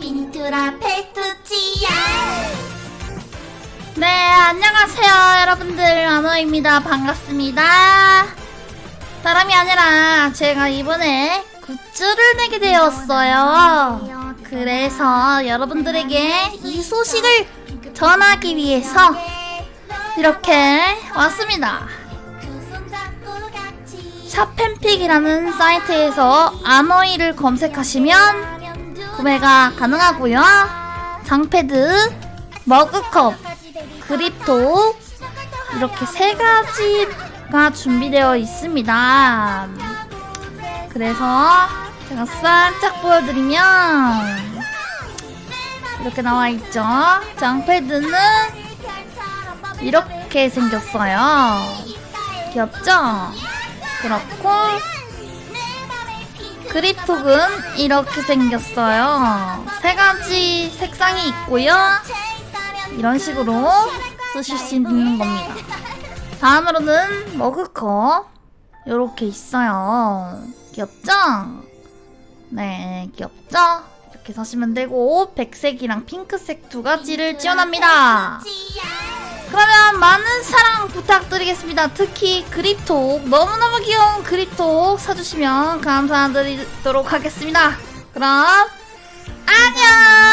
피니투라 페투치야 네, 안녕하세요, 여러분들. 아노입니다. 반갑습니다. 사람이 아니라 제가 이번에 굿즈를 내게 되었어요. 그래서 여러분들에게 이 소식을 전하기 위해서 이렇게 왔습니다. 샵팬픽이라는 사이트에서 아노이를 검색하시면 구매가 가능하고요. 장패드, 머그컵, 그립톡 이렇게 세 가지가 준비되어 있습니다. 그래서 제가 살짝 보여드리면 이렇게 나와 있죠. 장패드는 이렇게 생겼어요. 귀엽죠? 그렇고 그립톡은 이렇게 생겼어요. 세 가지 색상이 있고요. 이런 식으로 쓰실 수 있는 겁니다. 다음으로는 머그컵 이렇게 있어요. 귀엽죠? 네, 귀엽죠? 이렇게 사시면 되고 백색이랑 핑크색 두 가지를 지원합니다. 그러면 많은 사랑 부탁드리겠습니다. 특히 그립톡 너무너무 귀여운 그립톡 사주시면 감사드리도록 하겠습니다. 그럼 안녕!